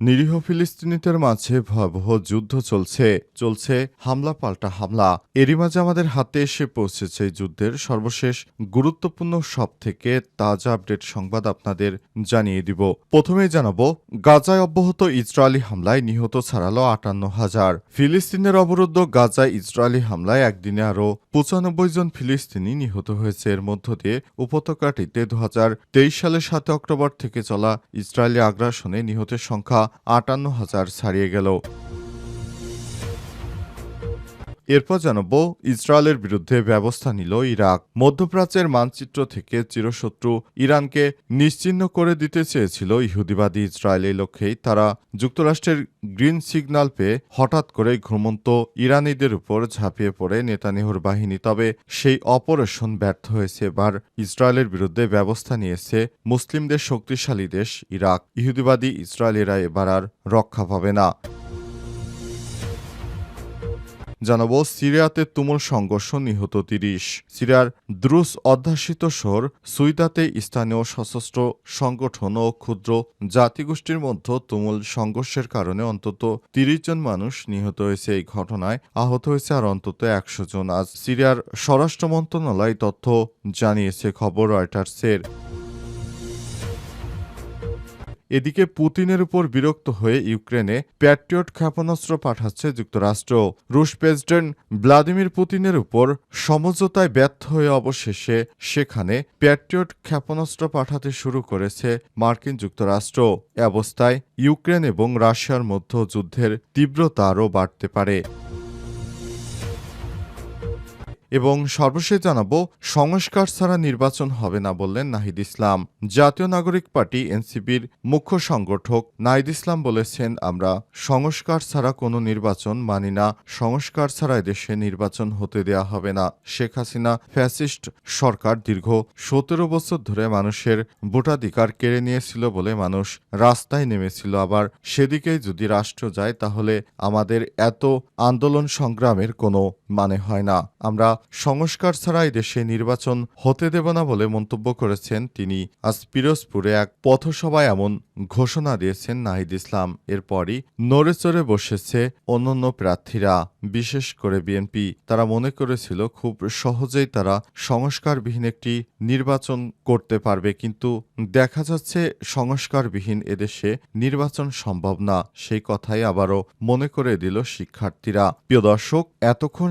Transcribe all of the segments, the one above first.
নিরীহ ফিলিস্তিনিদের মাঝে ভয়াবহ যুদ্ধ চলছে চলছে হামলা পাল্টা হামলা। এরই মাঝে আমাদের হাতে এসে পৌঁছেছে যুদ্ধের সর্বশেষ গুরুত্বপূর্ণ সব থেকে তাজা আপডেট সংবাদ আপনাদের জানিয়ে দিব। প্রথমেই জানাব, গাজায় অব্যাহত ইসরায়েলি হামলায় নিহত ছাড়ালো আটান্ন হাজার। ফিলিস্তিনের অবরুদ্ধ গাজায় ইসরায়েলি হামলায় একদিনে আরও পঁচানব্বই জন ফিলিস্তিনি নিহত হয়েছে। এর মধ্য দিয়ে উপত্যকাটিতে দু হাজার তেইশ সালের সাত অক্টোবর থেকে চলা ইসরায়েলি আগ্রাসনে নিহতের সংখ্যা আটান্ন হাজার ছাড়িয়ে গেল। এরপর জানাব ইসরায়েলের বিরুদ্ধে ব্যবস্থা নিল ইরাক। মধ্যপ্রাচ্যের মানচিত্র থেকে চিরশত্রু ইরানকে নিশ্চিহ্ন করে দিতে চেয়েছিল ইহুদিবাদী ইসরায়েলের লক্ষ্যেই। তারা যুক্তরাষ্ট্রের গ্রিন সিগন্যাল পেয়ে হঠাৎ করে ঘুমন্ত ইরানিদের উপর ঝাঁপিয়ে পড়ে নেতানিহুর বাহিনী। তবে সেই অপারেশন ব্যর্থ হয়েছে। এবার ইসরায়েলের বিরুদ্ধে ব্যবস্থা নিয়েছে মুসলিমদের শক্তিশালী দেশ ইরাক। ইহুদিবাদী ইসরায়েলিরা এবার আর রক্ষা পাবে না। জানাব, সিরিয়াতে তুমুল সংঘর্ষ নিহত তিরিশ। সিরিয়ার দ্রুস অধ্যাসিত শহর সুইদাতে স্থানীয় সশস্ত্র সংগঠন ও ক্ষুদ্র জাতিগোষ্ঠীর মধ্যে তুমুল সংঘর্ষের কারণে অন্তত তিরিশ জন মানুষ নিহত হয়েছে। এই ঘটনায় আহত হয়েছে আর অন্তত একশো জন। আজ সিরিয়ার স্বরাষ্ট্র মন্ত্রণালয় তথ্য জানিয়েছে, খবর রয়টার্সের। এদিকে পুতিনের উপর বিরক্ত হয়ে ইউক্রেনে প্যাট্রিয়ট ক্ষেপণাস্ত্র পাঠাচ্ছে যুক্তরাষ্ট্র। রুশ প্রেসিডেন্ট ভ্লাদিমির পুতিনের উপর সমঝোতায় ব্যর্থ হয়ে অবশেষে সেখানে প্যাট্রিয়ট ক্ষেপণাস্ত্র পাঠাতে শুরু করেছে মার্কিন যুক্তরাষ্ট্র। অবস্থায় ইউক্রেন এবং রাশিয়ার মধ্যে যুদ্ধের তীব্রতা আরও বাড়তে পারে। এবং সর্বশেষ জানাব, সংস্কার ছাড়া নির্বাচন হবে না বললেন নাহিদ ইসলাম। জাতীয় নাগরিক পার্টি, এনসিপির মুখ্য সংগঠক নাহিদ ইসলাম বলেছেন, আমরা সংস্কার ছাড়া কোনো নির্বাচন মানি না। সংস্কার ছাড়া দেশে নির্বাচন হতে দেয়া হবে না। শেখ হাসিনা ফ্যাসিস্ট সরকার দীর্ঘ সতেরো বছর ধরে মানুষের ভোটাধিকার কেড়ে নিয়েছিল বলে মানুষ রাস্তায় নেমেছিল। আবার সেদিকেই যদি রাষ্ট্র যায়, তাহলে আমাদের এত আন্দোলন সংগ্রামের কোনো মানে হয় না। আমরা সংস্কার ছাড়াই দেশে নির্বাচন হতে দেব না বলে মন্তব্য করেছেন তিনি। আজ পিরোজপুরে এক পথসভায় এমন ঘোষণা দিয়েছেন নাহিদ ইসলাম। এরপরই নড়েচড়ে বসেছে অন্যান্য প্রার্থীরা, বিশেষ করে বিএনপি। তারা মনে করেছিল খুব সহজেই তারা সংস্কারবিহীন একটি নির্বাচন করতে পারবে, কিন্তু দেখা যাচ্ছে সংস্কারবিহীন এদেশে নির্বাচন সম্ভব না। সেই কথাই আবারও মনে করে দিল শিক্ষার্থীরা। প্রিয় দর্শক, এতক্ষণ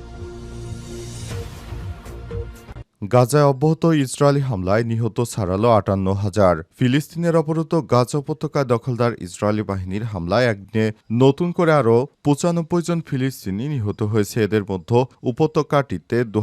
গাজায় অব্যাহত ইসরায়েলি হামলায় নিহত ছাড়ালো আটান্ন হাজার। ফিলিস্তিনের অবরুদ্ধ গাজা উপত্যকায় দখলদার ইসরায়েলি বাহিনীর হামলায় একদিনে নতুন করে আরও পঁচানব্বই জন ফিলিস্তিনি নিহত হয়েছে। এদের মধ্যে উপত্যকাটিতে দু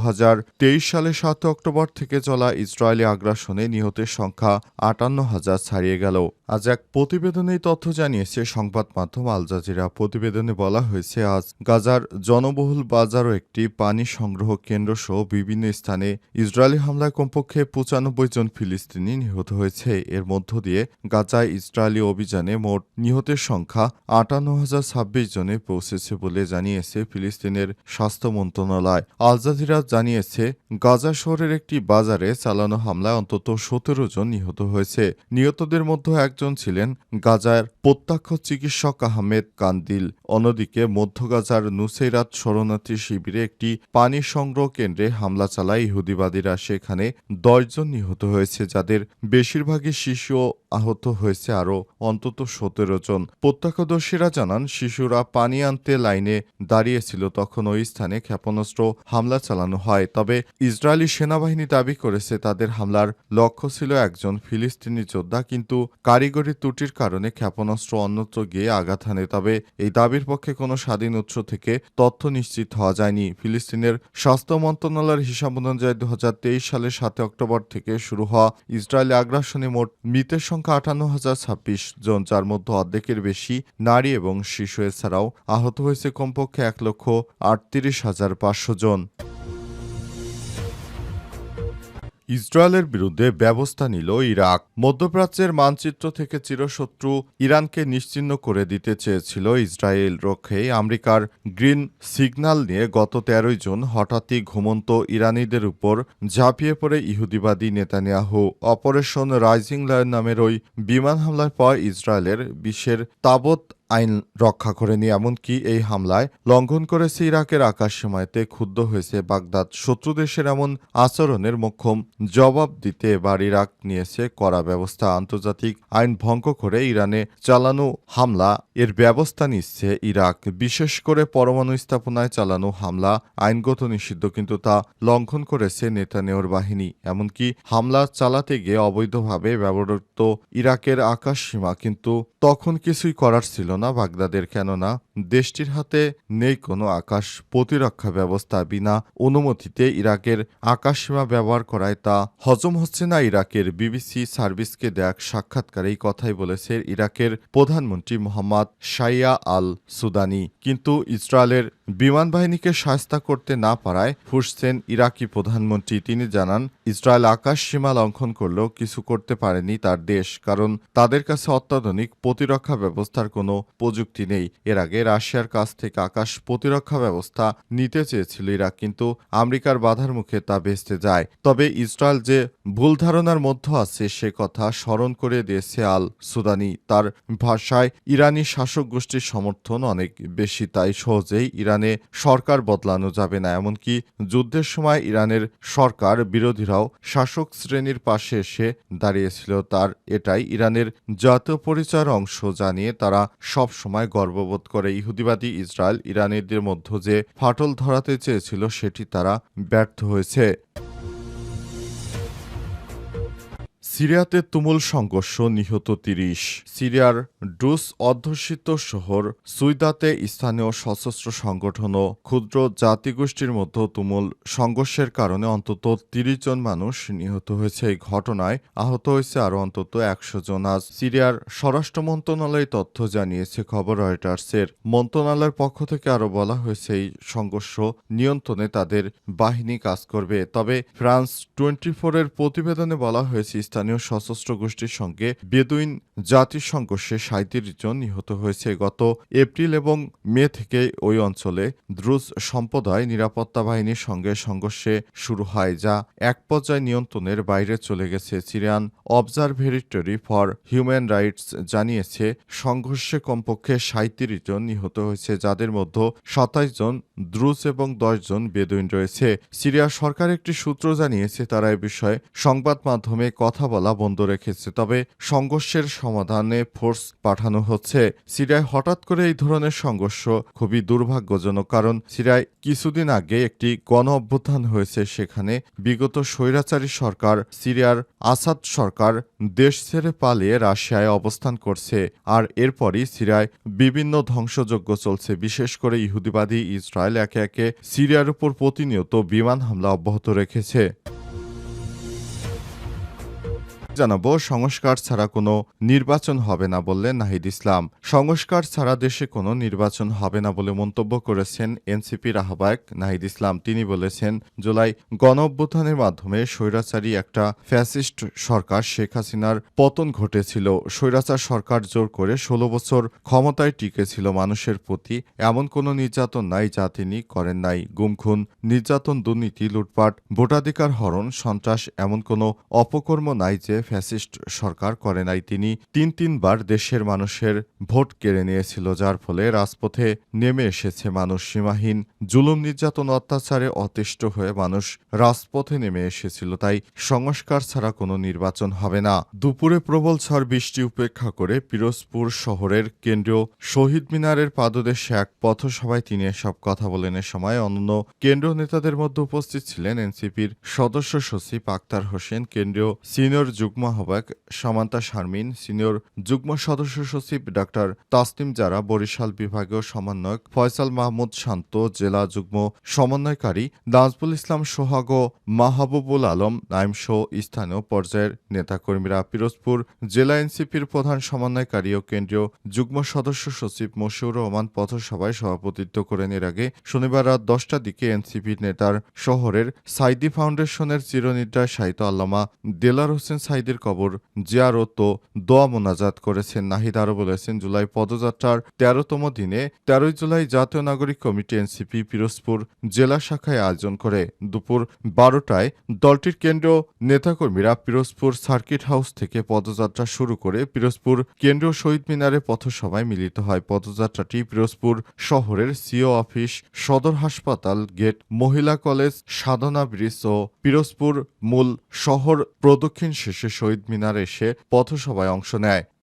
সালের সাত অক্টোবর থেকে চলা ইসরায়েলি আগ্রাসনে নিহতের সংখ্যা আটান্ন হাজার ছাড়িয়ে গেল। আজ এক প্রতিবেদনে তথ্য জানিয়েছে সংবাদ মাধ্যম আল জাজিরা। প্রতিবেদনে বলা হয়েছে, আজ গাজার জনবহুল বাজারও একটি পানি সংগ্রহ কেন্দ্র সহ বিভিন্ন স্থানে ইসরায়েলি হামলায় কমপক্ষে পঁচানব্বই জন ফিলিস্তিনি নিহত হয়েছে। এর মধ্য দিয়ে গাজায় ইসরায়েলি অভিযানে মোট নিহতের সংখ্যা আটান্ন হাজার ছাব্বিশ জনে পৌঁছেছে বলে জানিয়েছে ফিলিস্তিনের স্বাস্থ্য মন্ত্রণালয়। আল জাজিরা জানিয়েছে, গাজা শহরের একটি বাজারে চালানো হামলায় অন্তত সতেরো জন নিহত হয়েছে। নিহতদের মধ্যে একজন ছিলেন গাজার প্রত্যক্ষ চিকিৎসক আহমেদ কান্দিল। অন্যদিকে মধ্য গাজার নুসেরাত শরণার্থী শিবিরে একটি পানি সংগ্রহ কেন্দ্রে হামলা চালায় ইহুদিবাদী সন্ত্রাসবাদীরা সেখানে দশজন নিহত হয়েছে, যাদের বেশিরভাগই শিশু আহত হয়েছে আরও অন্তত সতেরো জন। প্রত্যক্ষদর্শীরা জানান, শিশুরা পানি আনতে লাইনে দাঁড়িয়েছিল, তখন ওই স্থানে ক্ষেপণাস্ত্র হামলা চালানো হয়। তবে ইসরায়েলি সেনাবাহিনী দাবি করেছে, তাদের হামলার লক্ষ্য ছিল একজন ফিলিস্তিনি যোদ্ধা, কিন্তু কারিগরি ত্রুটির কারণে ক্ষেপণাস্ত্র অন্যত্র গিয়ে আঘাত হানে। তবে এই দাবির পক্ষে কোনো স্বাধীন উৎস থেকে তথ্য নিশ্চিত হওয়া যায়নি। ফিলিস্তিনের স্বাস্থ্য মন্ত্রণালয়ের হিসাব অনুযায়ী দু সালের সাতই অক্টোবর থেকে শুরু হওয়া ইসরায়েলি আগ্রাসনে মোট মৃতের সংখ্যা আটান্ন হাজার ছাব্বিশ জন, যার মধ্যে অর্ধেকের বেশি নারী এবং শিশু। এছাড়াও আহত হয়েছে কমপক্ষে এক লক্ষ আটত্রিশ হাজার পাঁচশো জন। ইসরায়েলের বিরুদ্ধে ব্যবস্থা নিল ইরাক। মধ্যপ্রাচ্যের মানচিত্র থেকে চিরশত্রু ইরানকে নিশ্চিহ্ন করে দিতে চেয়েছিল ইসরায়েল। রক্ষে আমেরিকার গ্রিন সিগন্যাল নিয়ে গত তেরোই জুন হঠাৎই ঘুমন্ত ইরানিদের উপর ঝাঁপিয়ে পড়ে ইহুদিবাদী নেতানিয়াহু। অপারেশন রাইজিং লায়ন নামের ওই বিমান হামলার পর ইসরায়েলের বিশ্বের তাবৎ আইন রক্ষা করেনি এমনকি এই হামলায় লঙ্ঘন করেছে ইরাকের আকাশসীমায়তে ক্ষুব্ধ হয়েছে বাগদাদ। শত্রু দেশের এমন আচরণের মোক্ষম জবাব দিতে এবার ইরাক নিয়েছে করা ব্যবস্থা। আন্তর্জাতিক আইন ভঙ্গ করে ইরানে চালানো হামলা, এর ব্যবস্থা নিচ্ছে ইরাক। বিশেষ করে পরমাণু স্থাপনায় চালানো হামলা, আইনগত নিষিদ্ধ কিন্তু তা লঙ্ঘন করেছে নেতানিয়র বাহিনী। এমনকি হামলা চালাতে গিয়ে অবৈধভাবে ব্যবহৃত ইরাকের আকাশ সীমা কিন্তু তখন কিছুই করার ছিল না বাগদাদের কেননা দেশটির হাতে নেই কোনো আকাশ প্রতিরক্ষা ব্যবস্থা বিনা অনুমতিতে ইরাকের আকাশসীমা ব্যবহার করায় তা হজম হচ্ছে না। ইরাকের বিবিসি সার্ভিসকে দেয়া এক সাক্ষাৎকারে এই কথাই বলেছে ইরাকের প্রধানমন্ত্রী মোহাম্মদ শাইয়া আল সুদানি কিন্তু ইসরায়েলের বিমান বাহিনীকে সাহস্তা করতে না পারায় ফুসছেন ইরাকি প্রধানমন্ত্রী। তিনি জানান, ইসরায়েল আকাশ সীমা লঙ্ঘন করলেও কিছু করতে পারেনি তার দেশ, কারণ তাদের কাছে অত্যাধুনিক প্রতিরক্ষা ব্যবস্থার কোনো প্রযুক্তি নেই। এর আগে রাশিয়ার কাছ থেকে আকাশ প্রতিরক্ষা ব্যবস্থা নিতে চেয়েছিল ইরাক, কিন্তু আমেরিকার বাধার মুখে তা ভেস্তে যায়। তবে ইসরায়েল যে ভুল ধারণার মধ্যে আছে, সে কথা স্মরণ করে দিয়েছে আল সুদানি তার ভাষায়, ইরানি শাসক গোষ্ঠীর সমর্থন অনেক বেশি, তাই সহজেই ইরানে সরকার বদলানো যাবে না। এমনকি যুদ্ধের সময় ইরানের সরকার বিরোধীরাও শাসক শ্রেণির পাশে এসে দাঁড়িয়েছিল। তার এটাই ইরানের জাতীয় পরিচয়ের অংশ, জানিয়ে তারা সব সময় গর্ববোধ করে। ইহুদিবাদী ইসরায়েল ইরানিদের মধ্যে যে ফাটল ধরাতে চেয়েছিল সেটি তারা ব্যর্থ হয়েছে। সিরিয়াতে তুমুল সংঘর্ষ নিহত তিরিশ। সিরিয়ার ড্রুস অধ্যুষিত শহর সুইদাতে স্থানীয় সশস্ত্র সংগঠন ও ক্ষুদ্র জাতিগোষ্ঠীর মধ্যে তুমুল সংঘর্ষের কারণে অন্তত তিরিশ জন মানুষ নিহত হয়েছে। এই ঘটনায় আহত হয়েছে আরও অন্তত একশো জন। আজ সিরিয়ার স্বরাষ্ট্র মন্ত্রণালয় তথ্য জানিয়েছে খবর রয়টার্সের। মন্ত্রণালয়ের পক্ষ থেকে আরও বলা হয়েছে, এই সংঘর্ষ নিয়ন্ত্রণে তাদের বাহিনী কাজ করবে। তবে ফ্রান্স টোয়েন্টি ফোরের প্রতিবেদনে বলা হয়েছে, স্থানীয় সশস্ত্র গোষ্ঠীর সঙ্গে বেদুইন জাতির সংঘর্ষে সাঁত্রিশ জন নিহত হয়েছে। গত এপ্রিল এবং মে থেকে ওই অঞ্চলে দ্রুজ সম্প্রদায় নিরাপত্তা বাহিনীর সঙ্গে সংঘর্ষে শুরু হয়, যা এক পর্যায়ে নিয়ন্ত্রণের বাইরে চলে গেছে। Syrian Observatory for Human Rights জানিয়েছে, সংঘর্ষে কমপক্ষে সাঁত্রিশ জন নিহত হয়েছে, যাদের মধ্যে সাতাইশ জন দ্রুজ এবং দশ জন বেদুইন রয়েছে। সিরিয়া সরকার একটি সূত্র জানিয়েছে, তারা এ বিষয়ে সংবাদ মাধ্যমে কথা বলা বন্ধ রেখেছে। তবে সংঘর্ষের সমাধানে ফোর্স পাঠানো হচ্ছে। সিরিয়ায় হঠাৎ করে এই ধরনের সংঘর্ষ খুবই দুর্ভাগ্যজনক, কারণ সিরিয়ায় কিছুদিন আগে একটি গণ অভ্যুত্থান হয়েছে। সেখানে বিগত স্বৈরাচারী সরকার, সিরিয়ার আসাদ সরকার, দেশ ছেড়ে পালিয়ে রাশিয়ায় অবস্থান করছে। আর এরপরই সিরিয়ায় বিভিন্ন ধ্বংসযজ্ঞ চলছে। বিশেষ করে ইহুদিবাদী ইসরায়েল একে একে সিরিয়ার উপর প্রতিনিয়ত বিমান হামলা অব্যাহত রেখেছে। জানাব, সংস্কার ছাড়া কোনো নির্বাচন হবে না বললেন নাহিদ ইসলাম। সংস্কার ছাড়া দেশে কোনো নির্বাচন হবে না বলে মন্তব্য করেছেন এনসিপির আহ্বায়ক নাহিদ ইসলাম। তিনি বলেছেন, জুলাই গণ অভ্যুত্থানের মাধ্যমে স্বৈরাচারী একটা ফ্যাসিস্ট সরকার শেখ হাসিনার পতন ঘটেছিল। স্বৈরাচার সরকার জোর করে ষোলো বছর ক্ষমতায় টিকেছিল মানুষের প্রতি। এমন কোনো নির্যাতন নাই যা তিনি করেন নাই। গুমখুন নির্যাতন, দুর্নীতি, লুটপাট, ভোটাধিকার হরণ, সন্ত্রাস, এমন কোনো অপকর্ম নাই যে ফ্যাসিস্ট সরকার করে নাই। তিনি তিন তিনবার দেশের মানুষের ভোট কেড়ে নিয়েছিল, যার ফলে রাজপথে নেমে এসেছে মানুষ সীমাহীন। জুলুম, নির্যাতন, অত্যাচারে অতিষ্ঠ হয়ে মানুষ রাজপথে নেমে এসেছিল, তাই সংস্কার ছাড়া কোনো নির্বাচন হবে না। দুপুরে প্রবল ঝড় বৃষ্টি উপেক্ষা করে পিরোজপুর শহরের কেন্দ্রীয় শহীদ মিনারের পাদদেশে এক পথসভায় তিনি এসব কথা বলেন। এ সময় অন্যান্য কেন্দ্রীয় নেতাদের মধ্যে উপস্থিত ছিলেন এনসিপির সদস্য সচিব আক্তার হোসেন। কেন্দ্রীয় সিনিয়র যুগ্ম আহ্বায়ক সামান্তা শারমিন, সিনিয়র যুগ্ম সদস্য সচিব ডাক্তার তাসনিম জারা, বরিশাল বিভাগীয় সমন্বয়ক ফয়সাল মাহমুদ শান্ত, জেলা যুগ্ম সমন্বয়কারী নাজবুল ইসলাম সোহাগ মাহবুবুল আলম নাইমসহ স্থানীয় পর্যায়ের নেতাকর্মীরা পিরোজপুর জেলা এনসিপির প্রধান সমন্বয়কারী ও কেন্দ্রীয় যুগ্ম সদস্য সচিব মশিউর রহমান পথসভায় সভাপতিত্ব করেন। এর আগে শনিবার রাত দশটার দিকে এনসিপির নেতার শহরের সাইদি ফাউন্ডেশনের চিরনিদ্রায় শায়িত আল্লামা দেলার হোসেন সাইদির কবর জিয়ারত দোয়া মোনাজাত করেছেন নাহিদ আরও বলেছেন, জুলাই পদযাত্রার তেরোতম দিনে তেরোই জুলাই জাতীয় নাগরিক কমিটি এনসিপি পিরোজপুর জেলা শাখায় আয়োজন করে। দুপুর বারোটায় দলটির কেন্দ্রীয় নেতাকর্মীরা পিরোজপুর সার্কিট হাউস থেকে পদযাত্রা শুরু করে পিরোজপুর কেন্দ্রীয় শহীদ মিনারে পথসভায় মিলিত হয়। পদযাত্রাটি পিরোজপুর শহরের সিও অফিস, সদর হাসপাতাল, গেট, মহিলা কলেজ, সাধনা ব্রিজ ও পিরোজপুর মূল শহর প্রদক্ষিণ শহীদ মিনারে এসে পথসভায় অংশ নেয়।